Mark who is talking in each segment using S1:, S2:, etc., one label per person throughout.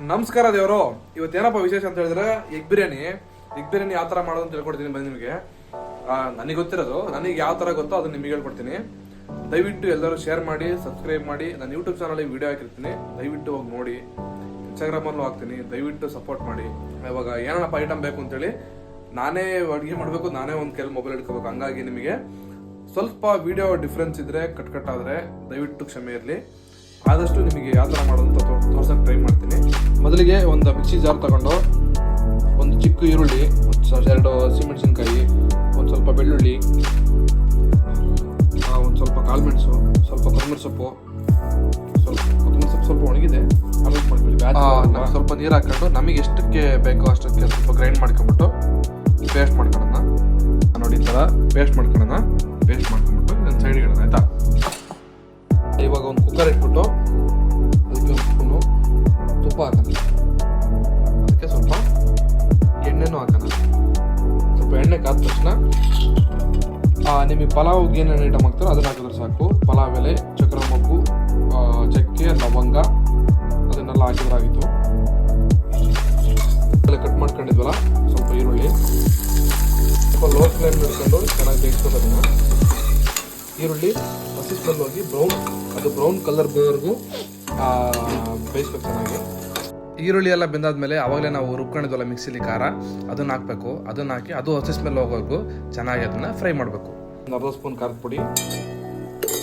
S1: ನಮಸ್ಕಾರ ದೇವರು. ಇವತ್ತೇನಪ್ಪ ವಿಶೇಷ ಅಂತ ಹೇಳಿದ್ರೆ, ಎಗ್ ಬಿರಿಯಾನಿ. ಎಗ್ ಬಿರಿಯಾನಿ ಯಾವ ತರ ಮಾಡೋದು ಅಂತ ಹೇಳ್ಕೊಡ್ತೀನಿ ಬಂದು ನಿಮಗೆ. ನನಗೆ ಗೊತ್ತಿರೋದು, ನನಗೆ ಯಾವ ತರ ಗೊತ್ತೋ ಅದನ್ನ ನಿಮಗೆ ಹೇಳ್ಕೊಡ್ತೀನಿ. ದಯವಿಟ್ಟು ಎಲ್ಲರೂ ಶೇರ್ ಮಾಡಿ ಸಬ್ಸ್ಕ್ರೈಬ್ ಮಾಡಿ. ನಾನು ಯೂಟ್ಯೂಬ್ ಚಾನಲ್ ವಿಡಿಯೋ ಹಾಕಿರ್ತೀನಿ. ದಯವಿಟ್ಟು ಹೋಗಿ ನೋಡಿ. ಇನ್ಸ್ಟಾಗ್ರಾಮಲ್ಲೂ ಹಾಕ್ತೀನಿ. ದಯವಿಟ್ಟು ಸಪೋರ್ಟ್ ಮಾಡಿ. ಇವಾಗ ಏನಪ್ಪ ಐಟಮ್ ಬೇಕು ಅಂತೇಳಿ, ನಾನೇ ಅಡುಗೆ ಮಾಡಬೇಕು, ನಾನೇ ಒಂದು ಕೆಲ ಮೊಬೈಲ್ ಇಟ್ಕೋಬೇಕು ಹಂಗಾಗಿ ನಿಮಗೆ ಸ್ವಲ್ಪ ವಿಡಿಯೋ ಡಿಫ್ರೆನ್ಸ್ ಇದ್ರೆ ಕಟ್ ಕಟ್ ಆದ್ರೆ ದಯವಿಟ್ಟು ಕ್ಷಮೆ ಇರಲಿ. ಆದಷ್ಟು ನಿಮಗೆ ಯಾವ ಥರ ಮಾಡೋದು ಮಿಕ್ಸಿ ಜಾರ್ ತಗೊಂಡು ಒಂದು ಚಿಕ್ಕ ಈರುಳ್ಳಿ ಒಂದು ಎರಡು ಹಸಿಮೆಣಸಿನ್ಕಾಯಿ ಒಂದು ಸ್ವಲ್ಪ ಬೆಳ್ಳುಳ್ಳಿ ಒಂದು ಸ್ವಲ್ಪ ಕಾಳುಮೆಣಸು ಸ್ವಲ್ಪ ಕೊತ್ತಂಬರಿ ಸೊಪ್ಪು ಸ್ವಲ್ಪ ಕೊತ್ತಂಬರಿ ಸೊಪ್ಪು ಸ್ವಲ್ಪ ಒಣಗಿದೆ ಮಾಡ್ಕೊಳ್ಳಿ ಬ್ಯಾಚ್ ಸ್ವಲ್ಪ ನೀರು ಹಾಕೊಂಡು ನಮಗೆ ಎಷ್ಟಕ್ಕೆ ಬೇಕೋ ಅಷ್ಟಕ್ಕೆ ಸ್ವಲ್ಪ ಗ್ರೈಂಡ್ ಮಾಡ್ಕೊಂಬಿಟ್ಟು ಪೇಸ್ಟ್ ಮಾಡ್ಕೊಳ್ಳೋಣ ನೋಡಿ ಈ ಥರ ಪೇಸ್ಟ್ ಮಾಡ್ಕೊಳ್ಳೋಣ ಪೇಸ್ಟ್ ಮಾಡ್ಕೊಂಬಿಟ್ಟು ನನ್ನ ಸೈಡ್ ಇಡೋಣ ಆಯಿತಾ? ಇವಾಗ ಒಂದು ಕುಕ್ಕರ್ ಇಟ್ಬಿಟ್ಟು ನಿಮಗೆ ಪಲಾವ್ಗೆ ಏನೇನು ಐಟಮ್ ಹಾಕ್ತಾರೆ ಅದನ್ನು ಹಾಕಿದ್ರೆ ಸಾಕು. ಪಲಾವ್ ಎಲೆ ಚಕ್ರ ಮೊಗ್ಗು ಚಕ್ಕೆ, ಲವಂಗ, ಅದನ್ನೆಲ್ಲ ಹಾಕಿದ್ರೆ ಆಗಿತ್ತು ಕಟ್ ಮಾಡ್ಕೊಂಡಿದ್ವಲ್ಲ, ಸ್ವಲ್ಪ ಈರುಳ್ಳಿ. ಸ್ವಲ್ಪ ಲೋ ಫ್ಲೇಮ್ ಇಟ್ಕೊಂಡು ಚೆನ್ನಾಗಿ ಬೇಯಿಸ್ಕೊಂಡು ಅದನ್ನು ಈರುಳ್ಳಿ ಹಸಿ ಸ್ಮೆಲ್ ಹೋಗಿ ಬ್ರೌನ್ ಅದು ಬ್ರೌನ್ ಕಲರ್ ಬರೋವರೆಗೂ ಬೇಯಿಸ್ಬೇಕು ಚೆನ್ನಾಗಿ. ಈರುಳ್ಳಿ ಎಲ್ಲ ಬೆಂದಾದ್ಮೇಲೆ ಅವಾಗಲೇ ನಾವು ರುಬ್ಕೊಂಡಿದ್ವಲ್ಲ ಮಿಕ್ಸಿಲಿ ಖಾರ, ಅದನ್ನ ಹಾಕಬೇಕು. ಅದನ್ನ ಹಾಕಿ, ಅದು ಹಸಿ ಸ್ಮೆಲ್ ಹೋಗೋವರೆಗೂ ಚೆನ್ನಾಗಿ ಅದನ್ನ ಫ್ರೈ ಮಾಡಬೇಕು. ಒಂದು ಅರ್ಧ ಸ್ಪೂನ್ ಖಾರದ ಪುಡಿ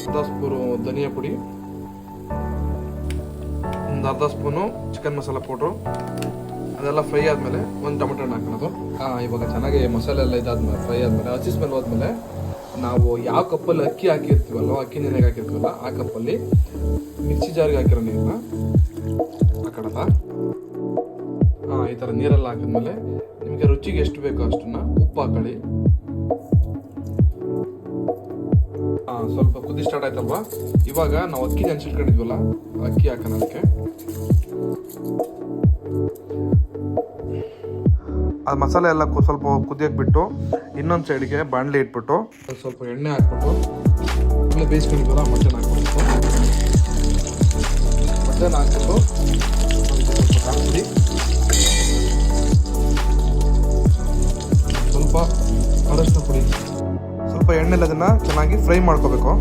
S1: ಅರ್ಧ ಸ್ಪೂನು ಧನಿಯಾ ಪುಡಿ, ಒಂದು ಅರ್ಧ ಸ್ಪೂನು ಚಿಕನ್ ಮಸಾಲ ಪೌಡ್ರು ಅದೆಲ್ಲ ಫ್ರೈ ಆದಮೇಲೆ ಒಂದು ಟೊಮೆಟೊ ಹಣ್ಣು ಹಾಕೋದು ಹಾಂ, ಇವಾಗ ಚೆನ್ನಾಗಿ ಮಸಾಲೆ ಎಲ್ಲ ಇದಾದ್ಮೇಲೆ ಫ್ರೈ ಆದಮೇಲೆ, ಹಸಿ ಸ್ಮೆಲ್ ಹೋದ್ಮೇಲೆ ನಾವು ಯಾವ ಕಪ್ಪಲ್ಲಿ ಅಕ್ಕಿ ಹಾಕಿರ್ತೀವಲ್ಲ ಅಕ್ಕಿ ನೆನೆಗೆ ಹಾಕಿರ್ತೀವಲ್ಲ, ಆ ಕಪ್ಪಲ್ಲಿ ಮಿಕ್ಸಿ ಜಾರಿಗೆ ಹಾಕಿರೋ ನೀರನ್ನ ಹಾಕೋಣ ಥರ ನೀರಲ್ಲಿ ಹಾಕಿದ್ಮೇಲೆ ನಿಮಗೆ ರುಚಿಗೆ ಎಷ್ಟು ಬೇಕೋ ಅಷ್ಟನ್ನ ಉಪ್ಪು ಹಾಕೊಳ್ಳಿ. ಹಾಂ ಸ್ವಲ್ಪ ಕುದಿ ಸ್ಟಾರ್ಟ್ ಆಯ್ತಲ್ವಾ? ಇವಾಗ ನಾವು ಅಕ್ಕಿ ನೆನ್ಸಿಟ್ಕೊಂಡಿದ್ವಲ್ಲ ಅಕ್ಕಿ ಹಾಕೋಣ ಅದಕ್ಕೆ. ಅದು ಮಸಾಲೆ ಎಲ್ಲ ಸ್ವಲ್ಪ ಕುದಿಯಕ್ಕೆ ಬಿಟ್ಟು ಇನ್ನೊಂದು ಸೈಡ್ಗೆ ಬಾಣಲೆ ಇಟ್ಬಿಟ್ಟು ಸ್ವಲ್ಪ ಎಣ್ಣೆ ಹಾಕ್ಬಿಟ್ಟು ಆಮೇಲೆ ಬೇಯಿಸ್ಕೊಂಡಿದ್ವಲ್ಲ ಮಟನ್ ಹಾಕ್ಬಿಟ್ಟು. ಮಟನ್ ಹಾಕ್ಬಿಟ್ಟು ಎರಡು ಅದನ್ನು ಚೆನ್ನಾಗಿ ಫ್ರೈ ಮಾಡ್ಕೋಬೇಕು.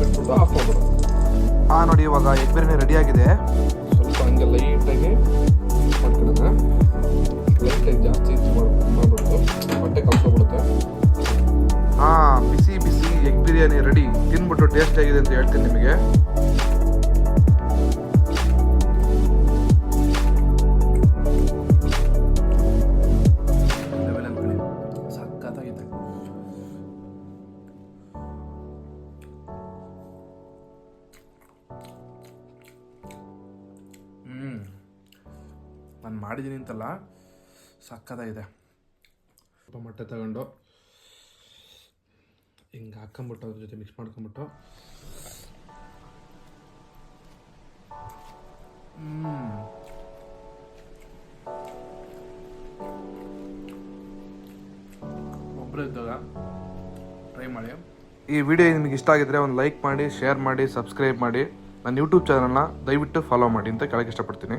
S1: ಬಿಟ್ಬಿಟ್ಟು ಆಫ್ ಮಾಡ್ಬಿಡೋದು ಹಾಂ ನೋಡಿ ಇವಾಗ ಎಗ್ ಬಿರಿಯಾನಿ ರೆಡಿ ಆಗಿದೆ. ಬಿರಿಯಾನಿ ರೆಡಿ ತಿನ್ಬಿಟ್ಟು ಟೇಸ್ಟ್ ಆಗಿದೆ ಅಂತ ಹೇಳ್ತೀನಿ ನಿಮಗೆ. ನಾನು ಮಾಡಿದ್ದೀನಿ ಅಂತಲ್ಲ ಸಕ್ಕತ್ತಾಗಿದೆ ಸ್ವಲ್ಪ ಮೊಟ್ಟೆ ತಗೊಂಡು ಹಿಂಗೆ ಹಾಕೊಂಬಿಟ್ಟು ಅದ್ರ ಜೊತೆ ಮಿಕ್ಸ್ ಮಾಡ್ಕೊಂಬಿಟ್ಟು. ಹ್ಮ್. ಒಬ್ಬರು ಇದ್ದಾಗ ಟ್ರೈ ಮಾಡಿ. ಈ ವಿಡಿಯೋ ನಿಮಗೆ ಇಷ್ಟ ಆಗಿದ್ರೆ ಒಂದು ಲೈಕ್ ಮಾಡಿ ಶೇರ್ ಮಾಡಿ ಸಬ್ಸ್ಕ್ರೈಬ್ ಮಾಡಿ. ನನ್ನ ಯೂಟ್ಯೂಬ್ ಚಾನಲ್ನ ದಯವಿಟ್ಟು ಫಾಲೋ ಮಾಡಿ ಅಂತ ಕೇಳಕ್ಕೆ ಇಷ್ಟಪಡ್ತೀನಿ.